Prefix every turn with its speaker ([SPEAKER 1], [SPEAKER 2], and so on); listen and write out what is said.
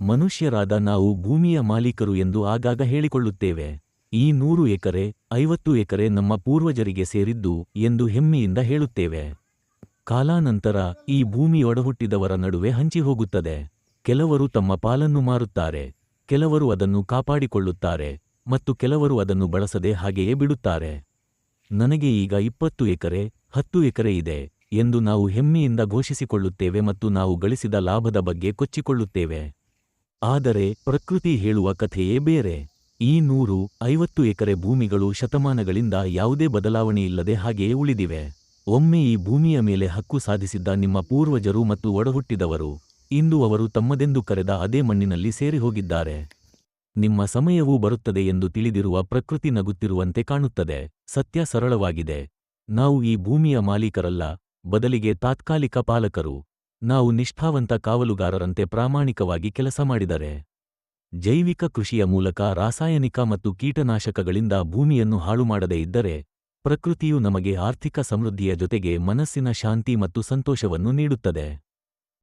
[SPEAKER 1] ಮನುಷ್ಯರಾದ ನಾವು ಭೂಮಿಯ ಮಾಲೀಕರು ಎಂದು ಆಗಾಗ ಹೇಳಿಕೊಳ್ಳುತ್ತೇವೆ. ಈ ನೂರು ಎಕರೆ, ಐವತ್ತು ಎಕರೆ ನಮ್ಮ ಪೂರ್ವಜರಿಗೆ ಸೇರಿದ್ದು ಎಂದು ಹೆಮ್ಮೆಯಿಂದ ಹೇಳುತ್ತೇವೆ. ಕಾಲಾನಂತರ ಈ ಭೂಮಿ ಒಡಹುಟ್ಟಿದವರ ನಡುವೆ ಹಂಚಿಹೋಗುತ್ತದೆ ಕೆಲವರು ತಮ್ಮ ಪಾಲನ್ನು ಮಾರುತ್ತಾರೆ. ಕೆಲವರು ಅದನ್ನು ಕಾಪಾಡಿಕೊಳ್ಳುತ್ತಾರೆ ಮತ್ತು ಕೆಲವರು ಅದನ್ನು ಬಳಸದೆ ಹಾಗೆಯೇ ಬಿಡುತ್ತಾರೆ. ನನಗೆ ಈಗ ಇಪ್ಪತ್ತು ಎಕರೆ, ಹತ್ತು ಎಕರೆ ಇದೆ ಎಂದು ನಾವು ಹೆಮ್ಮೆಯಿಂದ ಘೋಷಿಸಿಕೊಳ್ಳುತ್ತೇವೆ ಮತ್ತು ನಾವು ಗಳಿಸಿದ ಲಾಭದ ಬಗ್ಗೆ ಕೊಚ್ಚಿಕೊಳ್ಳುತ್ತೇವೆ. ಆದರೆ ಪ್ರಕೃತಿ ಹೇಳುವ ಕಥೆಯೇ ಬೇರೆ. ಈ ನೂರು ಐವತ್ತು ಎಕರೆ ಭೂಮಿಗಳು ಶತಮಾನಗಳಿಂದ ಯಾವುದೇ ಬದಲಾವಣೆಯಿಲ್ಲದೆ ಹಾಗೆಯೇ ಉಳಿದಿವೆ. ಒಮ್ಮೆ ಈ ಭೂಮಿಯ ಮೇಲೆ ಹಕ್ಕು ಸಾಧಿಸಿದ್ದ ನಿಮ್ಮ ಪೂರ್ವಜರು ಮತ್ತು ಒಡಹುಟ್ಟಿದವರು. ಇಂದು ಅವರು ತಮ್ಮದೆಂದು ಕರೆದ ಅದೇ ಮಣ್ಣಿನಲ್ಲಿ ಸೇರಿ ಹೋಗಿದ್ದಾರೆ. ನಿಮ್ಮ ಸಮಯವೂ ಬರುತ್ತದೆ ಎಂದು ತಿಳಿದಿರುವ ಪ್ರಕೃತಿ ನಗುತ್ತಿರುವಂತೆ ಕಾಣುತ್ತದೆ. ಸತ್ಯ ಸರಳವಾಗಿದೆ. ನಾವು ಈ ಭೂಮಿಯ ಮಾಲೀಕರಲ್ಲ, ಬದಲಿಗೆ ತಾತ್ಕಾಲಿಕ ಪಾಲಕರು. ನಾವು ನಿಷ್ಠಾವಂತ ಕಾವಲುಗಾರರಂತೆ ಪ್ರಾಮಾಣಿಕವಾಗಿ ಕೆಲಸ ಮಾಡಿದರೆ, ಜೈವಿಕ ಕೃಷಿಯ ಮೂಲಕ ರಾಸಾಯನಿಕ ಮತ್ತು ಕೀಟನಾಶಕಗಳಿಂದ ಭೂಮಿಯನ್ನು ಹಾಳುಮಾಡದೇ ಇದ್ದರೆ, ಪ್ರಕೃತಿಯು ನಮಗೆ ಆರ್ಥಿಕ ಸಮೃದ್ಧಿಯ ಜೊತೆಗೆ ಮನಸ್ಸಿನ ಶಾಂತಿ ಮತ್ತು ಸಂತೋಷವನ್ನು ನೀಡುತ್ತದೆ.